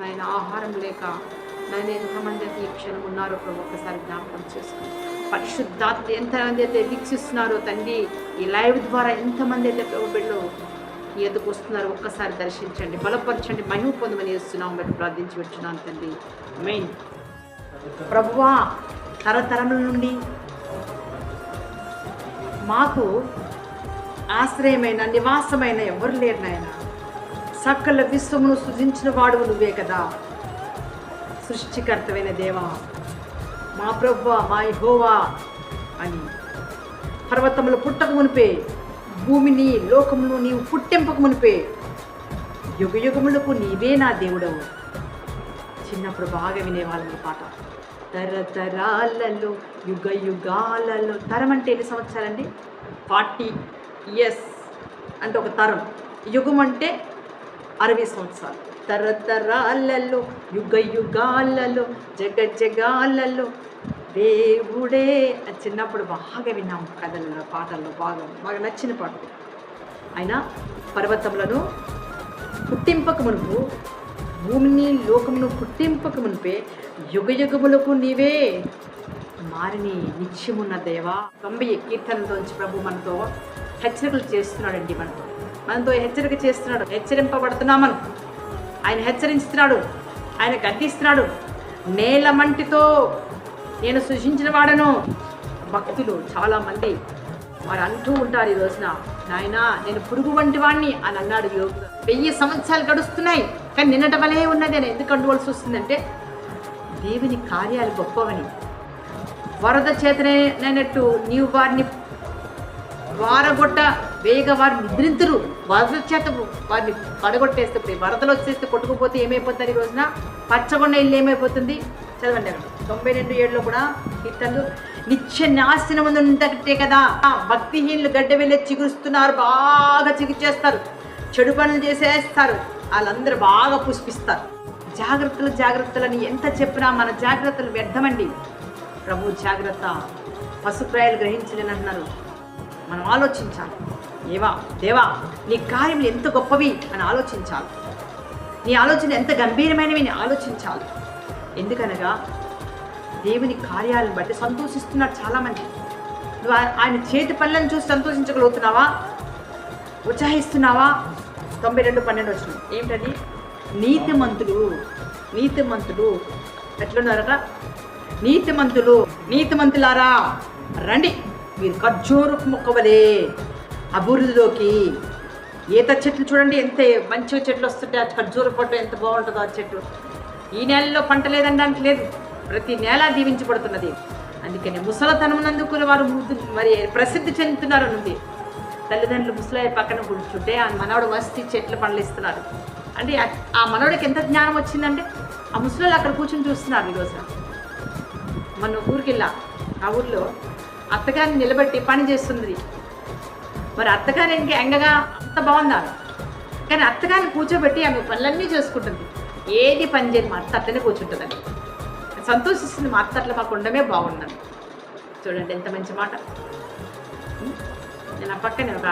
నాయన ఆహారం లేక నాయన ఎంతమంది అయితే ఈ క్షణం ఉన్నారో ప్రభు ఒక్కసారి జ్ఞాపకం చేసుకుని పరిశుద్ధాత్మ ఎంతమంది అయితే వీక్షిస్తున్నారో తండ్రి ఈ లైవ్ ద్వారా ఎంతమంది అయితే ప్రభు బిడ్డలు ఈ ఎదుకు వస్తున్నారో ఒక్కసారి దర్శించండి బలపరచండి మహిమ పొందమని చేస్తున్నాం బట్టి ప్రార్థించి వచ్చున్నాను తండ్రి. మెయిన్ ప్రభువా తరతరముల నుండి మాకు ఆశ్రయమైన నివాసమైన ఎవరు లేరు నాయన? సకల విశ్వమును సృజించిన వాడు నువ్వే కదా. సృష్టికర్తమైన దేవా మా ప్రభు మా యెహోవా అని. పర్వతములు పుట్టక మునిపే భూమిని లోకమును నీవు పుట్టింపక మునిపే యుగ యుగములకు నీవే నా దేవుడవు. చిన్నప్పుడు బాగా వినేవాళ్ళం పాట. తరతరాలలో యుగ యుగాలలో తరం అంటే ఎన్ని సంవత్సరాలండి? ఫార్టీ ఇయర్స్ అంటే ఒక తరం. యుగం అంటే అరవై సంవత్సరాలు. తరతరాలలో యుగ యుగాలలో జగ జగాలలో దేవుడే అది చిన్నప్పుడు బాగా విన్నాము కథలలో పాటల్లో బాగా బాగా నచ్చిన పాట. అయినా పర్వతములను పుట్టింపక మునుపు భూమిని లోకమును పుట్టింపక మునిపే యుగ యుగములకు నీవే మారిని నిత్యమున్న దేవా. తొంభై కీర్తనలోంచి ప్రభు మనతో హెచ్చరికలు చేస్తున్నాడండి మనతో. మనతో హెచ్చరిక చేస్తున్నాడు. హెచ్చరింపబడుతున్నామను. ఆయన హెచ్చరించుతున్నాడు. ఆయన గద్దిస్తున్నాడు. నేల మంటితో నేను సృష్టించిన వాడను. భక్తులు చాలామంది వారు అంటూ ఉంటారు ఈ రోజున నాయన నేను పురుగు వంటి వాడిని అని అన్నాడు యోగుడు. వెయ్యి సంవత్సరాలు గడుస్తున్నాయి కానీ నిన్నటి వలే ఉన్నది అని ఎందుకు అంటువలసి వస్తుందంటే దేవుని కార్యాలు గొప్పవని. వరద చేతనైనట్టు నీవు వారిని వారగొట్ట వేగ వారు నిద్రింతురు. వరద చేత వారిని పడగొట్టేస్తే వరదలు వచ్చేస్తే కొట్టుకుపోతే ఏమైపోతుంది ఈ రోజున? పచ్చగొండ ఇల్లు ఏమైపోతుంది? చదవండి తొంభై రెండు ఏడులో కూడా కీర్తనలు నిత్య నాశనం ఉంటే కదా ఆ భక్తిహీనులు గడ్డ వెళ్ళి చిగురుస్తున్నారు బాగా చిగురు చెడు పనులు చేసేస్తారు. వాళ్ళందరూ బాగా పుష్పిస్తారు. జాగ్రత్తలు జాగ్రత్తలని ఎంత చెప్పినా మన జాగ్రత్తలు వ్యర్థమండి. ప్రభు జాగ్రత్త. పశుప్రాయాలు గ్రహించలేని అంటున్నారు మనం ఆలోచించాలి. ఏవా దేవా నీ కార్యములు ఎంత గొప్పవి అని ఆలోచించాలి. నీ ఆలోచన ఎంత గంభీరమైనవి అని ఆలోచించాలి. ఎందుకనగా దేవుని కార్యాలను బట్టి సంతోషిస్తున్నారు చాలామంది. నువ్వు ఆయన చేతి పనులను చూసి సంతోషించగలుగుతున్నావా? ఉత్సాహిస్తున్నావా? తొంభై రెండు పన్నెండు వచ్చిన ఏమిటది? నీతిమంతులు నీతిమంతులు. ఎట్లున్నారట? నీతిమంతులు నీతిమంతులారా? రండి. మీరు మొక్క వలే అభివృద్ధిలోకి ఈత చెట్లు చూడండి ఎంత మంచిగా చెట్లు వస్తుంటే ఆ ఖర్జూర పొట్టు ఎంత బాగుంటుందో ఆ చెట్టు. ఈ నెలలో పంట లేదనడానికి లేదు. ప్రతి నెల దీవించబడుతున్నది. అందుకని ముసలతనమునందుకు వారు మరి ప్రసిద్ధి చెందుతున్నారు ఉంది. తల్లిదండ్రులు ముసలాయి పక్కన కూర్చుంటే ఆ మనవడు వస్తి చెట్లు పండ్లు ఇస్తున్నారు. అంటే ఆ- మనవడికి ఎంత జ్ఞానం వచ్చిందంటే ఆ ముసలాళ్ళు అక్కడ కూర్చొని చూస్తున్నారు ఈరోజు మన ఊరికి వెళ్ళా. ఆ ఊర్లో అత్తగారిని నిలబెట్టి పని చేస్తుంది. మరి అత్తగారు ఇంక ఎంగగా అంత బాగుందా కానీ అత్తగారిని కూర్చోబెట్టి ఆమె పనులన్నీ చేసుకుంటుంది. ఏది పని చేయని మా అత్త అట్లనే కూర్చుంటుందండి. సంతోషిస్తుంది మా అత్త అట్లా మాకు ఉండమే బాగున్నాను చూడండి ఎంత మంచి మాట. నేను ఆ పక్కనే ఒక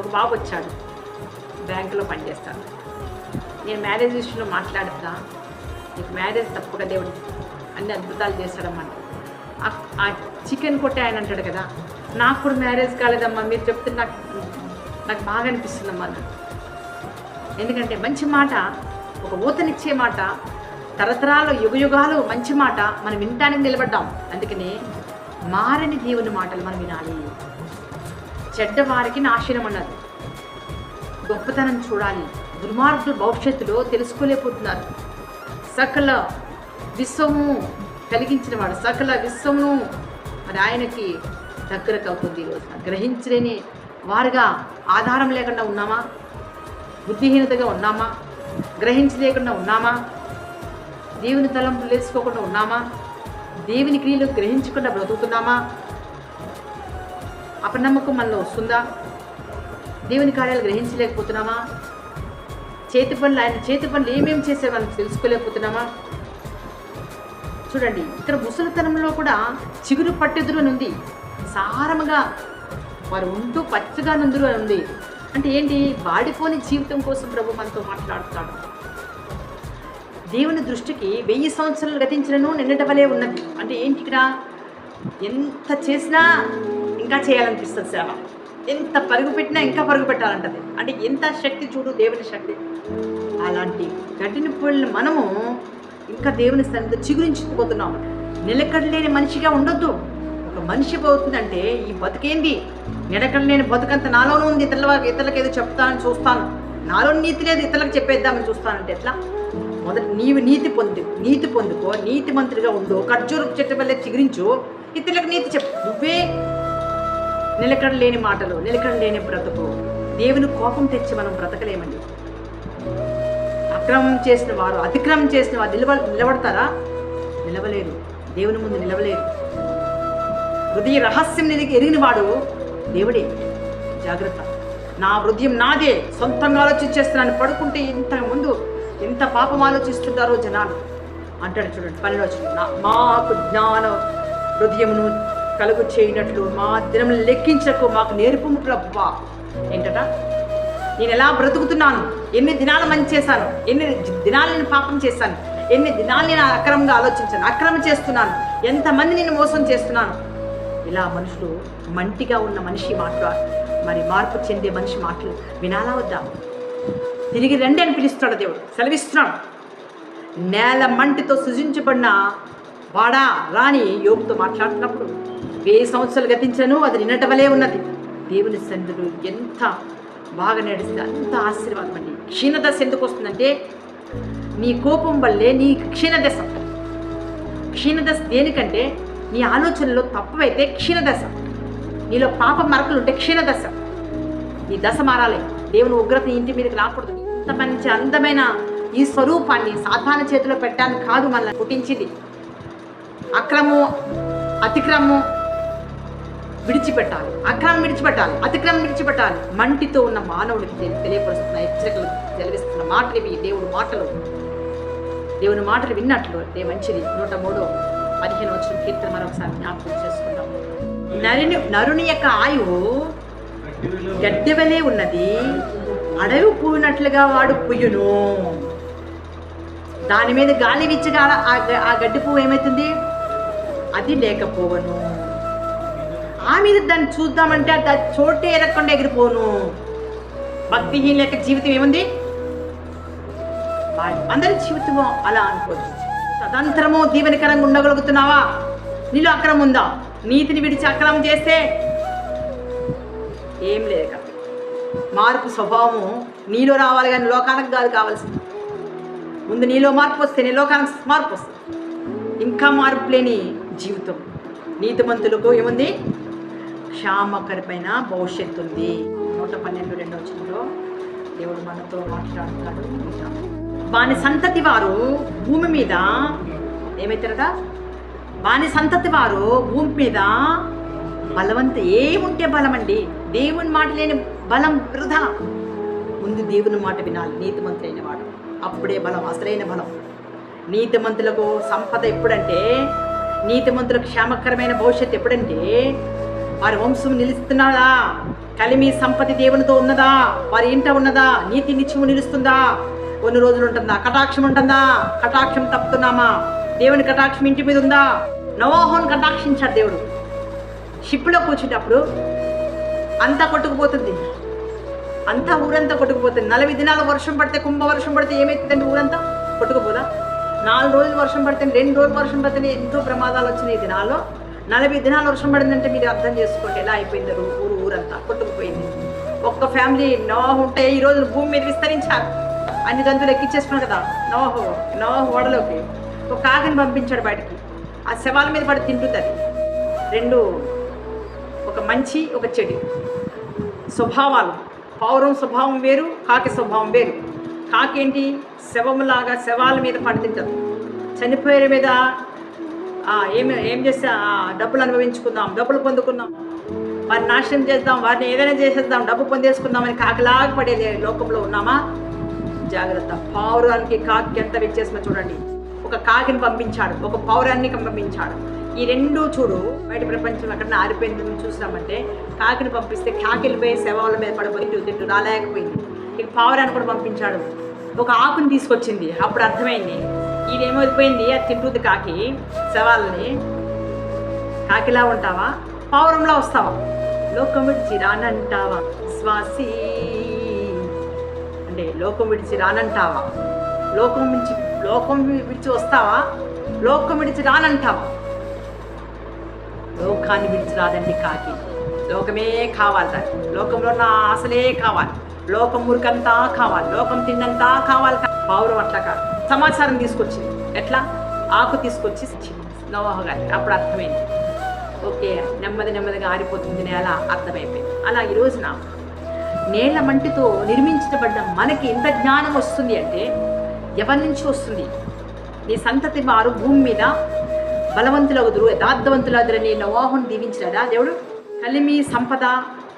ఒక బాబు వచ్చాడు. బ్యాంకులో పనిచేస్తాను నేను మ్యారేజ్ విషయంలో మాట్లాడుతా నీకు మ్యారేజ్ తప్పక దేవుడు అన్ని అద్భుతాలు చేస్తాడన్నమాట ఆ- చికెన్ కొట్టే ఆయన అంటాడు కదా. నాకు కూడా మ్యారేజ్ కాలేదమ్మా మీరు చెప్తే నాకు నాకు బాగా అనిపిస్తుందమ్మా నాకు ఎందుకంటే మంచి మాట ఒక ఊతనిచ్చే మాట తరతరాలు యుగయుగాలు మంచి మాట మనం వినటానికి నిలబడ్డాం. అందుకని మారని దేవుని మాటలు మనం వినాలి. చెడ్డవారికి నాశనం అన్నది గొప్పతనం చూడాలి. దుర్మార్గులు భవిష్యత్తులో తెలుసుకోలేకపోతున్నారు. సకల విశ్వము కలిగించిన వాడు సకల విశ్వమును మరి ఆయనకి దగ్గరకు అవుతుంది ఈరోజు గ్రహించలేని వారుగా ఆధారం లేకుండా ఉన్నామా? బుద్ధిహీనతగా ఉన్నామా? గ్రహించలేకుండా ఉన్నామా? దేవుని తలంపులు లేసుకోకుండా ఉన్నామా? దేవుని క్రియలు గ్రహించకుండా బ్రతుకుతున్నామా? అపనమ్మకం మనలో వస్తుందా? దేవుని కార్యాలు గ్రహించలేకపోతున్నామా? చేతి పనులు ఆయన చేతి పనులు ఏమేమి చేసే మనం తెలుసుకోలేకపోతున్నామా? చూడండి. ఇక్కడ ముసలితనంలో కూడా చిగురు పట్టెదురు నుండి సారముగా వారు ఉంటూ పచ్చగా నుందురు అని ఉంది. అంటే ఏంటి? వాడిపోని జీవితం కోసం ప్రభు మనతో మాట్లాడుతాడు. దేవుని దృష్టికి వెయ్యి సంవత్సరాలు గతించినను నిన్నట వలే ఉన్నది. అంటే ఏంటి ఇక్కడ? ఎంత చేసినా ఇంకా చేయాలనిపిస్తుంది సేవ. ఎంత పరుగు పెట్టినా ఇంకా పరుగు పెట్టాలంటది. అంటే ఎంత శక్తి చూడు దేవుని శక్తి. అలాంటి గడ్డిని పోలిన మనము ఇంకా దేవుని సన్నిధి చిగురించిపోతున్నాం నిలకడలేని మనిషిగా ఉండొద్దు. ఒక మనిషి పోతుందంటే ఈ బతుకేంది? నిలకడలేని బతుకంత నాలోనే ఉంది. ఇతరుల ఇతరులకు ఏదో చెప్తానని చూస్తాను. నాలో నీతి లేదు ఇతరులకు చెప్పేద్దామని చూస్తానంటే ఎట్లా? మొదట నీవు నీతి పొందు నీతి పొందుకో నీతి మంత్రిగా ఉండు ఖర్జూరపు చెట్టు వల్లే చిగురించు ఇతరులకు నీతి చెప్పు. నువ్వే నిలకడలేని మాటలు నిలకడలేని బ్రతుకు. దేవుని కోపం తెచ్చి మనం బ్రతకలేమండి. అక్రమం చేసిన వారు అతిక్రమం చేసిన వారు నిలబ నిలబడతారా? నిలవలేరు. దేవుని ముందు నిలవలేరు. హృదయ రహస్యం నిలిగి ఎరిగిన వాడు దేవుడే. జాగ్రత్త. నా హృదయం నాదే. సొంతంగా ఆలోచించేస్తున్నాను పడుకుంటే ఇంత ముందు ఎంత పాపం ఆలోచిస్తుంటారో జనాలు. అంటాడు చూడండి పనిలో వచ్చిన మాకు జ్ఞాన హృదయమును కలుగు చేయనట్లు మా దినం లెక్కించకు. మాకు నేర్పు ప్రభా ఏంటట? నేను ఎలా బ్రతుకుతున్నాను? ఎన్ని దినాలు మంచి చేశాను? ఎన్ని దినాలు నేను పాపం చేశాను? ఎన్ని దినాలు నేను అక్రమంగా ఆలోచించాను? అక్రమం చేస్తున్నాను. ఎంతమంది నేను మోసం చేస్తున్నాను? ఇలా మనుషులు మంటిగా ఉన్న మనిషి మాటలు మరి మార్పు చెందే మనిషి మాటలు వినాలా వద్దా? తిరిగి రండి అని పిలుస్తాడు దేవుడు. సెలవిస్తున్నాడు. నేల మంటితో సృజించబడిన వాడా రాని యోగుతో మాట్లాడుతున్నప్పుడు వెయ్యి సంవత్సరాలు గతించను అది నిన్నట ఉన్నది. దేవుని సన్నిధులు ఎంత బాగా నడిస్తే అంత ఆశీర్వాదం అండి. క్షీణదశ ఎందుకు వస్తుందంటే నీ కోపం వల్లే నీ క్షీణదశ. క్షీణదశ దేనికంటే నీ ఆలోచనలో తప్పవైతే క్షీణదశ. నీలో పాప మరకలు ఉంటే క్షీణదశ. నీ దశ మారాలి. దేవుని ఉగ్రత ఇంటి మీదకి రాకూడదు. ఇంత మంచి అందమైన ఈ స్వరూపాన్ని సాధారణ చేతిలో పెట్టడానికి కాదు మనల్ని పుట్టించింది. అక్రమము అతిక్రమము విడిచిపెట్టాలి అక్రమం విడిచిపెట్టాలి అతిక్రమం విడిచిపెట్టాలి. మంటితో ఉన్న మానవుడికి నేను తెలియపరుస్తున్న హెచ్చరికలు తెలివిస్తున్న మాటలు ఇవి. దేవుడు మాటలు. దేవుని మాటలు విన్నట్లు అదే మంచిది. నూట మూడు పదిహేను వచ్చిన కీర్తన మరొకసారి జ్ఞాపకం చేసుకుందాం. నరుని నరుని యొక్క ఆయువు గడ్డెవలే ఉన్నది. అడవి పూయినట్లుగా వాడు పుయ్యును దాని మీద గాలి విచ్చగా ఆ గ- ఆ గడ్డి పువ్వు ఏమవుతుంది అది లేకపోవను. ఆ మీద దాన్ని చూద్దామంటే అది చోటే ఎరగకుండా ఎగిరిపోను. భక్తిహీన యొక్క జీవితం ఏముంది? అందరి జీవితము అలా అనుకోవచ్చు తదంతరము దీవెనకరంగా ఉండగలుగుతున్నావా? నీలో అక్రమం ఉందా? నీతిని విడిచి అక్రమం చేస్తే ఏం లేదు మార్పు స్వభావము నీలో రావాలి కానీ లోకానికి కాదు కావాల్సింది. ముందు నీలో మార్పు వస్తే నీ లోకానికి మార్పు వస్తుంది. ఇంకా మార్పు లేని జీవితం. నీతిమంతులకు ఏముంది? క్షామకరమైన భవిష్యత్తు ఉంది. నూట పన్నెండు రెండవ వచ్చినలో దేవుడు మనతో మాట్లాడుతాడు. వాని సంతతి వారు భూమి మీద ఏమవుతారట వాని సంతతి వారు భూమి మీద బలవంత ఏముంటే బలం అండి దేవుని మాట లేని బలం వృధా. ముందు దేవుని మాట వినాలి. నీతిమంతులైన వాడు. అప్పుడే బలం అసలైన బలం. నీతిమంతులకు సంపద ఎప్పుడంటే నీతిమంతులకు క్షేమకరమైన భవిష్యత్తు ఎప్పుడంటే వారి వంశం నిలుస్తున్నదా? కలిమి సంపత్తి దేవునితో ఉన్నదా? వారి ఇంట ఉన్నదా? నీతి నిత్యము నిలుస్తుందా? కొన్ని రోజులు ఉంటుందా? కటాక్షం ఉంటుందా? కటాక్షం తప్పుతున్నామా? దేవుని కటాక్షం ఇంటి మీద ఉందా? నవాహోని కటాక్షించాడు దేవుడు. షిప్లో కూర్చుంటప్పుడు అంతా కొట్టుకుపోతుంది. అంతా ఊరంతా కొట్టుకుపోతుంది. నలభై దినాలు వర్షం పడితే కుంభ వర్షం పడితే ఏమవుతుందండి ఊరంతా? కొట్టుకుపోదా? నాలుగు రోజులు వర్షం పడితే రెండు రోజులు వర్షం పడితే ఎంతో ప్రమాదాలు వచ్చినాయి దినాల్లో. నలభై దినాలు వర్షం పడిందంటే మీరు అర్థం చేసుకోండి ఎలా అయిపోయింది ఊరు ఊరంతా కొట్టుకుపోయింది. ఒక్క ఫ్యామిలీ నోహ ఉంటే ఈ రోజు భూమి మీద విస్తరించారు. అన్ని జంతువులు ఎక్కిచ్చేసుకున్నాం కదా నోహో నోహ ఓడలోకి. ఒక కాకిని పంపించాడు బయటికి. ఆ శవాల మీద పడి తింటుంది రెండు ఒక మంచి ఒక చెడు. స్వభావాలు. పౌరం స్వభావం వేరు కాకి స్వభావం వేరు. కాకి ఏంటి? శవములాగా శవాల మీద పడి తింటుంది. చనిపోయే మీద ఏం ఏం చేస్తే డబ్బులు అనుభవించుకుందాం డబ్బులు పొందుకుందాం. వారిని నాశనం చేద్దాం వారిని ఏదైనా చేసేద్దాం డబ్బు పొందేసుకుందామని కాకిలాగా పడేది లోకంలో ఉన్నామా? జాగ్రత్త. పౌరానికి కాకి ఎంత విచ్చేసిన చూడండి. ఒక కాకిని పంపించాడు ఒక పౌరాన్ని పంపించాడు. ఈ రెండు చూడు బయట ప్రపంచం ఎక్కడ ఆరిపోయింది మనం చూసినామంటే కాకిని పంపిస్తే కాకిలు పోయి శవాల మీద పడిపోయి తింటూ రాలేకపోయింది. ఇక పావురాన్ని కూడా పంపించాడు. ఒక ఆకుని తీసుకొచ్చింది. అప్పుడు అర్థమైంది. ఇదేమైపోయింది అది తింటుంది కాకి శవాలని కాకిలా ఉంటావా? పావురంలా వస్తావా? లోకం విడిచి రానంటావా శ్వాసి అంటే లోకం విడిచి రానంటావా లోకం విడిచి లోకం విడిచి వస్తావా? లోకం విడిచి రానంటావా లోకాన్ని విడిచి రాదండి కాకి. లోకమే కావాలి దానికి. లోకంలో నా ఆశలే కావాలి. లోకం మురికంతా కావాలి. లోకం తిన్నంతా కావాలి పావురం అట్లా కాదు. సమాచారం తీసుకొచ్చింది. ఎట్లా? ఆకు తీసుకొచ్చి ఇచ్చింది నోవాహ గారికి అప్పుడు అర్థమైంది. ఓకే నెమ్మది నెమ్మదిగా ఆరిపోతుంది నేల. అర్థమైపోయింది. అలా ఈ రోజున నేల మంటితో నిర్మించబడ్డ మనకి ఇంత జ్ఞానం వస్తుంది అంటే ఎవరి నుంచి వస్తుంది? నీ సంతతి వారు భూమి మీద బలవంతులగుదురు నీ నవాహుని దీవించలేదా దేవుడు? కలిమి సంపద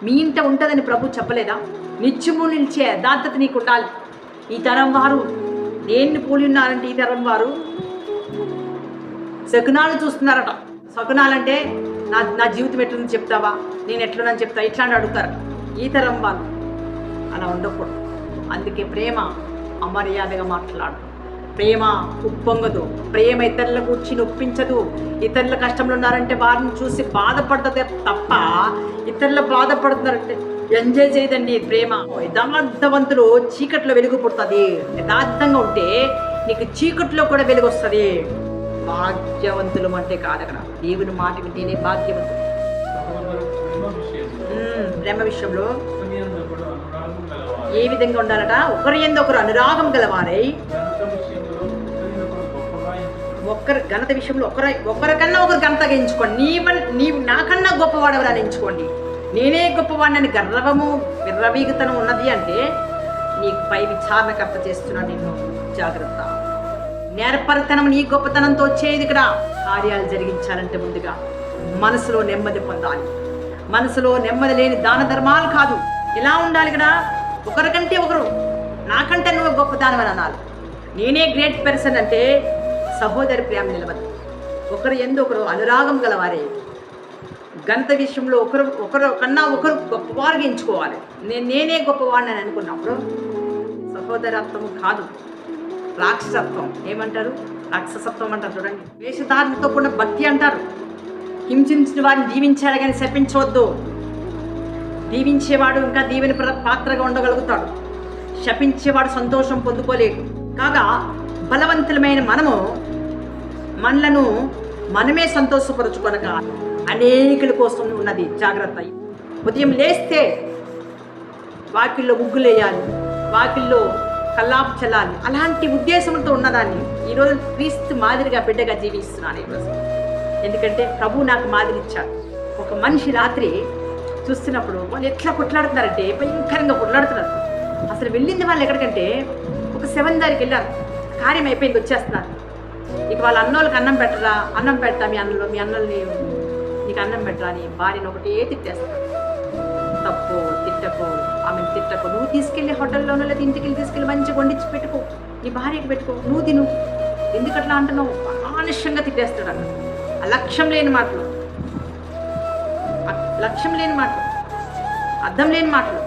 మీ ఇంట ఉంటుందని ప్రభు చెప్పలేదా? నిత్యము నిలిచే యథార్థత నీకు ఉండాలి ఈ తరం వారు దేన్ని పోలి ఉన్నారంటే ఈ తరం వారు? శకునాలు చూస్తున్నారట. శకునాలంటే నా నా జీవితం ఎట్లుంది చెప్తావా? నేను ఎట్లున్నాను చెప్తా. ఇట్లా అని అడుగుతారు. ఈ తరం వాళ్ళు అలా ఉండకూడదు. అందుకే ప్రేమ అమర్యాదగా మాట్లాడు ప్రేమ ఉప్పొంగదు. ప్రేమ ఇతరుల గురించి నొప్పించదు. ఇతరుల కష్టంలో ఉన్నారంటే వారిని చూసి బాధపడుతుంది తప్ప ఇతరులు బాధపడుతున్నారంటే ఎంజాయ్ చేయదండి ప్రేమ. యథార్థవంతులు చీకట్లో వెలుగు పుడుతుంది యథార్థంగా ఉంటే నీకు చీకట్లో కూడా వెలుగు వస్తుంది భాగ్యవంతులు అంటే కాదు అక్కడ దేవుని మాట వింటేనే భాగ్యవంతులు. ప్రేమ విషయంలో ఏ విధంగా ఉండాలట? ఒకరి ఎందు ఒకరు అనురాగం గలవారై ఎంచుకోండి. ఘనత విషయంలో ఒకరి ఒకరికన్నా ఒకరు ఘనత ఎంచుకోండి నీవ నీ నాకన్నా గొప్పవాడెవరని ఎంచుకోండి. నేనే గొప్పవాడిని గర్వము విర్రవీగతనం ఉన్నది అంటే నీకు పై విచారణకర్త చేస్తున్నాను నిన్ను జాగ్రత్త. నేర్పరితనం నీ గొప్పతనంతో వచ్చేది ఇక్కడ. కార్యాలు జరిగించాలంటే ముందుగా మనసులో నెమ్మది పొందాలి. మనసులో నెమ్మది లేని దాన ధర్మాలు కాదు. ఎలా ఉండాలి ఇక్కడ? ఒకరికంటే ఒకరు. నాకంటే నువ్వు గొప్ప దానమని అనాలి. నేనే గ్రేట్ పర్సన్ అంటే సహోదరి ప్రేమ నిలవదు ఒకరు ఎందు ఒకరు అనురాగం గలవారే. గణిత విషయంలో ఒకరు ఒకరు కన్నా ఒకరు గొప్పవారుగా ఎంచుకోవాలి. నేను నేనే గొప్పవాడిని అని అనుకున్నప్పుడు సహోదరత్వం కాదు రాక్షసత్వం. ఏమంటారు? రాక్షసత్వం అంటారు చూడండి. వేషధారణతో కూడిన భక్తి అంటారు. హింసించిన వారిని దీవించాడు కానీ శపించవద్దు. దీవించేవాడు ఇంకా దీవెని ప్ర- పాత్రగా ఉండగలుగుతాడు. శపించేవాడు సంతోషం పొందుకోలేడు. కాగా బలవంతులమైన మనము మనలను మనమే సంతోషపరచుకొనక అనేకుల కోసం ఉన్నది జాగ్రత్త. ఉదయం లేస్తే వాకిల్లో ముగ్గులేయాలి వాకిల్లో కల్లాపు చల్లాలి. అలాంటి ఉద్దేశంతో ఉన్నదాన్ని ఈరోజు క్రీస్తు మాదిరిగా బిడ్డగా జీవిస్తున్నాను ఈరోజు ఎందుకంటే ప్రభు నాకు మాదిరి ఇచ్చాడు ఒక మనిషి రాత్రి చూస్తున్నప్పుడు వాళ్ళు ఎట్లా కొట్లాడుతున్నారంటే భయంకరంగా కొట్లాడుతున్నారు. అసలు వెళ్ళింది వాళ్ళు ఎక్కడికంటే ఒక సెవెన్ దారికి వెళ్ళారు. కార్యం అయిపోయింది వచ్చేస్తున్నారు. ఇక వాళ్ళ అన్నోళ్ళకి అన్నం పెట్టరా? అన్నం పెడతా మీ అన్నలు మీ అన్నల్ని నీకు అన్నం పెట్టరా అని భార్యను ఒకటే తిట్టేస్తా. తప్పు తిట్టకు ఆమెను తిట్టకు. నువ్వు తీసుకెళ్ళి హోటల్లోనో లేదా ఇంటికి వెళ్ళి తీసుకెళ్ళి మంచిగా వండించి పెట్టుకో. నీ భార్యకి పెట్టుకో. నువ్వు తిను. ఎందుకట్లా అంటున్నావు? ఆలస్యంగా తిట్టేస్తాడు అన్న. ఆ లక్ష్యం లేని మాటలు. లక్ష్యం లేని మాటలు. అర్థం లేని మాటలు.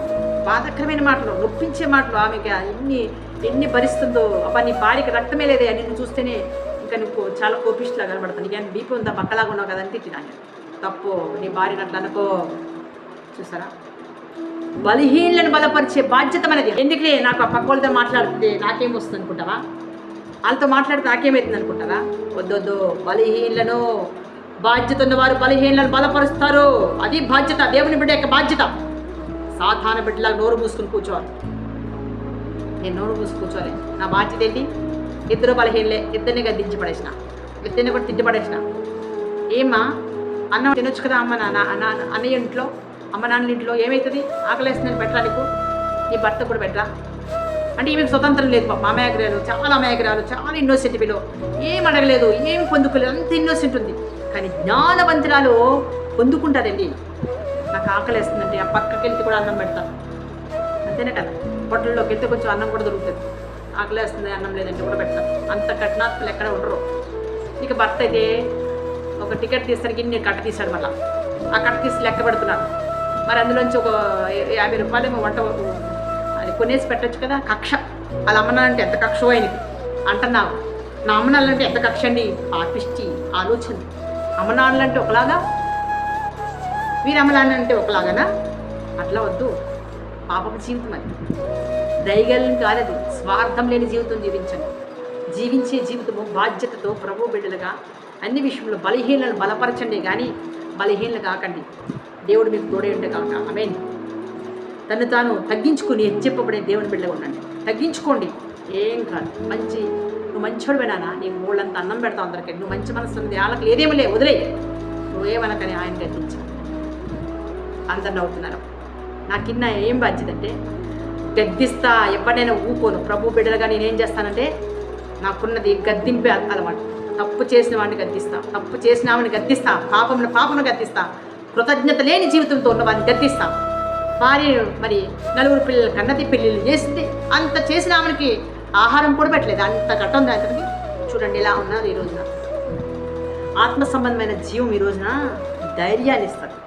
బాధకరమైన మాటలు. నొప్పించే మాటలు ఆమెకి. ఎన్ని ఎన్ని భరిస్తుందో. అబ్బా నీ భార్యకి రక్తమే లేదే నిన్ను చూస్తేనే ఇంకా నువ్వు చాలా కోపిష్లా కనబడతాను. కానీ బీపీ ఉందా? పక్కలాగా ఉన్నావు కదని తిట్టినాను తప్పు నీ భార్యని అట్లా అనుకో చూసారా? బలహీనలను బలపరిచే బాధ్యత మనది. ఎందుకులే? నాకు ఆ పక్క వాళ్ళతో మాట్లాడితే నాకేం వస్తుంది అనుకుంటావా? వాళ్ళతో మాట్లాడితే నాకేమవుతుంది అనుకుంటారా వద్దొద్దు బలహీనలను బాధ్యత ఉన్నవారు బలహీనలను బలపరుస్తారు. అది బాధ్యత. దేవుని బిడ్డ యొక్క బాధ్యత. సాధారణ బిడ్డలా నోరు మూసుకుని కూర్చోవాలి. నేను నోరు మూసుకు కూర్చోవాలి నా బాధ్యత ఏంటి? ఇద్దరు బలహీనలే ఇద్దరిని గద్దించి పడేసిన ఇద్దరిని కూడా తిట్టి పడేసిన ఏమ్మా? అన్నం తినొచ్చు కదా అమ్మ నాన్న నాన్న అన్నయ్య ఇంట్లో అమ్మ నాన్న ఇంట్లో ఏమవుతుంది ఆకలేస్తుందని పెట్టరా నీకు? నీ భర్త కూడా పెట్టరా? అంటే ఈమెకు స్వతంత్రం లేదు పాప అమాయకురాలు చాలా అమాయకురాలు చాలా ఇన్నోసెంట్ వీళ్ళు ఏం అడగలేదు ఏం పొందుకోలేదు అంత ఇన్నోసెంట్ ఉంది. కానీ జ్ఞానవంతురాలు పొందుకుంటారండి. నాకు ఆకలేస్తుందంటే ఆ పక్కకి వెళ్తే కూడా అన్నం పెడతాను అంతేనే కదా? హోటల్లోకి వెళ్తే కొంచెం అన్నం కూడా దొరుకుతుంది. ఆకలేస్తుంది అన్నం లేదంటే కూడా పెడతాం. అంత కఠినాత్మలు ఎక్కడ ఉండరు. ఇక భర్త అయితే ఒక టికెట్ తీసరికి నేను కట్ట తీశాడు మళ్ళా. ఆ కట్ట తీసి లెక్క పెడుతున్నాడు. మరి అందులోంచి ఒక యాభై రూపాయలు ఏమో వంట అది కొనేసి పెట్టచ్చు కదా కక్ష. వాళ్ళ అమ్మనాలంటే ఎంత కక్ష ఆయనకి అంటున్నావు. నా అమ్మనాలంటే ఎంత కక్ష అండి? పాపిష్టి ఆలోచన. అమ్మనాళ్ళంటే ఒకలాగా? వీరమ్మలానంటే ఒకలాగానా? అట్లా వద్దు. పాపపు జీవితం అది. దయగలం కాలేదు. స్వార్థం లేని జీవితం జీవించండి. జీవించే జీవితము బాధ్యతతో ప్రభు బిడ్డలుగా అన్ని విషయంలో బలహీనలను బలపరచండి కానీ బలహీనలు కాకండి. దేవుడు మీకు తోడే ఉంటే కాక ఆమెన్. తను తాను తగ్గించుకుని చెప్పబడే దేవుని బిడ్డగా ఉండండి. తగ్గించుకోండి. ఏం కాదు. మంచి నువ్వు మంచోడు వినానా నీకు మూళ్ళంత అన్నం పెడతావు అందరికీ. నువ్వు మంచి మనసు ఉంది వాళ్ళకి ఏదేమీ లే వదిలే నువ్వేమనకని ఆయన గర్తించా అందరు నవ్వుతున్నారు. నాకు ఇన్న ఏం బాధ్యత అంటే గద్దిస్తా ఎప్పుడైనా ఊకోను. ప్రభు బిడ్డలుగా నేనేం చేస్తానంటే నాకున్నది గద్దింపే అలవాటు. తప్పు చేసిన వాడిని గద్దిస్తా. తప్పు చేసిన వాడిని గద్దిస్తా. పాపమును పాపను గద్దిస్తా. కృతజ్ఞత లేని జీవితంతో ఉన్న వాడిని గద్దిస్తా. భార్య మరి నలుగురు పిల్లలు కన్నది పెళ్ళిళ్ళు చేసింది. అంత చేసిన ఆమెకి ఆహారం కూడా పెట్టలేదు. అంత గట్ట ఉంది అతనికి చూడండి ఇలా ఉన్నారు ఈ రోజున. ఆత్మ సంబంధమైన జీవం ఈ రోజున ధైర్యాన్ని ఇస్తారు